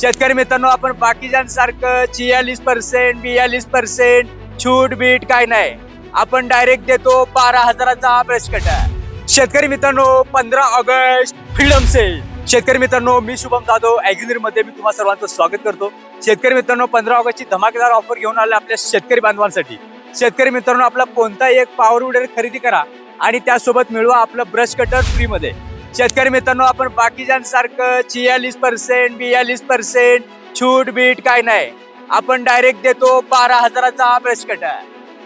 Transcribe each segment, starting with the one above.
शेतकरी मित्रांनो आपण बाकीच्यांसारखं छियालीस पर्सेंट बियालीस पर्सेंट छूट बीट काय नाही. आपण डायरेक्ट देतो बारा हजाराचा ब्रश कटर शेतकरी मित्रांनो पंधरा ऑगस्ट फ्रीडम सेल. शेतकरी मित्रांनो मी शुभम जाधव अॅग्रिनरमध्ये मी तुम्हाला सर्वांचं स्वागत करतो. शेतकरी मित्रांनो पंधरा ऑगस्टची धमाकेदार ऑफर घेऊन आले आपल्या शेतकरी बांधवांसाठी. शेतकरी मित्रांनो आपला कोणताही एक पॉवर विडर खरेदी करा आणि त्यासोबत मिळवा आपलं ब्रश कटर फ्रीमध्ये शेतकरी मित्रांनो आपण बाकीच्यांसारखं छियालीस पर्सेंट बियालीस पर्सेंट छूट बीट काय नाही. आपण डायरेक्ट देतो बारा हजाराचा ब्रश कटर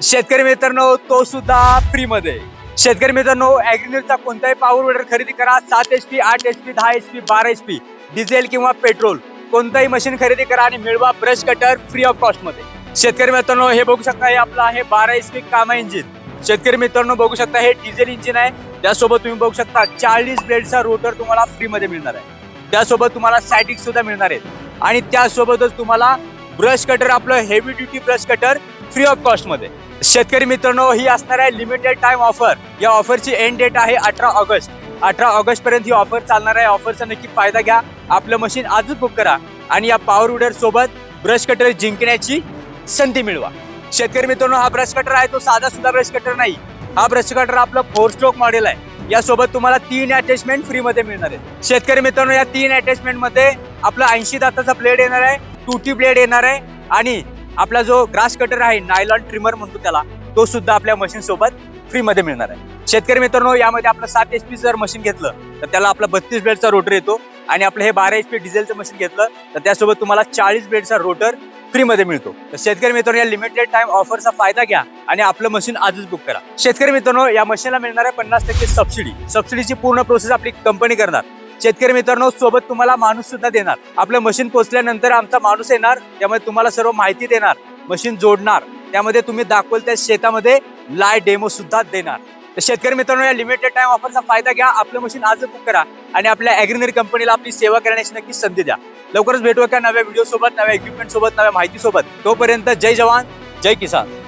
शेतकरी मित्रांनो तो सुद्धा फ्री मध्ये. शेतकरी मित्रांनो अॅग्रिनरचा कोणताही पॉवर विडर खरेदी करा. सात एच पी आठ एच पी दहा एच पी बारा एच पी डिझेल किंवा पेट्रोल कोणताही मशीन खरेदी करा आणि मिळवा ब्रश कटर फ्री ऑफ कॉस्टमध्ये. शेतकरी मित्रांनो हे बघू शकता हे आपलं आहे बारा एच पी कामा इंजिन शेतकरी मित्रांनो बघू शकता हे डिझेल इंजिन आहे. त्यासोबत तुम्ही बघू शकता चाळीस ब्लेडचा रोटर तुम्हाला फ्रीमध्ये मिळणार आहे. त्यासोबत तुम्हाला सॅटिक सुद्धा मिळणार आहेत. आणि त्यासोबतच तुम्हाला ब्रश कटर आपलं heavy duty brush cutter free of कॉस्टमध्ये. शेतकरी मित्रांनो ही असणार आहे लिमिटेड टाइम ऑफर या ऑफरची एंड डेट आहे अठरा ऑगस्ट. अठरा ऑगस्ट पर्यंत ही ऑफर चालणार आहे. ऑफरचा नक्की फायदा घ्या. आपलं मशीन आजच बुक करा. आणि या पॉवर उडर सोबत ब्रश कटर जिंकण्याची संधी मिळवा. शेतकरी मित्रांनो हा ब्रश कटर आहे तो साधा सुद्धा ब्रश कटर नाही. हा ब्रश कटर आपलं फोर स्ट्रोक मॉडेल आहे. यासोबत तुम्हाला तीन अटॅचमेंट फ्री मध्ये मिळणार आहे. शेतकरी मित्रांनो या तीन अटॅचमेंटमध्ये आपला ऐंशी दाताचा ब्लेड येणार आहे टूटी ब्लेड येणार आहे आणि आपला जो ग्रास कटर आहे नायलॉन ट्रिमर म्हणतो त्याला तो सुद्धा आपल्या मशीन सोबत फ्री मध्ये मिळणार आहे. शेतकरी मित्रांनो यामध्ये आपलं सात एच पी जर मशीन घेतलं तर त्याला आपला बत्तीस ब्लेडचा रोटर येतो आणि आपलं हे बारा एच पी डिझेलचं मशीन घेतलं तर त्यासोबत तुम्हाला चाळीस ब्लेडचा रोटर फ्रीमध्ये मिळतो. तर शेतकरी मित्रांनो या लिमिटेड टाइम ऑफरचा फायदा घ्या आणि आपलं मशीन आजच बुक करा. शेतकरी मित्रांनो या मशीनला मिळणार आहे पन्नास टक्के सबसिडी सबसिडीची पूर्ण प्रोसेस आपली कंपनी करणार. शेतकरी मित्रांनो सोबत तुम्हाला माणूस सुद्धा देणार. आपलं मशीन पोहोचल्यानंतर आमचा माणूस येणार त्यामध्ये तुम्हाला सर्व माहिती देणार. मशीन जोडणार. त्यामध्ये तुम्ही दाखवल त्या शेतामध्ये लाय डेमो सुद्धा देणार. तर शेतकरी मित्रांनो या लिमिटेड टाइम ऑफरचा फायदा घ्या. आपलं मशीन आज बुक करा आणि आपल्या अॅग्रिनरी कंपनीला आपली सेवा करण्याची नक्की संधी द्या. लवकरच भेटू एका नव्या व्हिडिओ सोबत नव्या इक्विपमेंट सोबत नव्या माहिती सोबत. तोपर्यंत जय जवान जय किसान.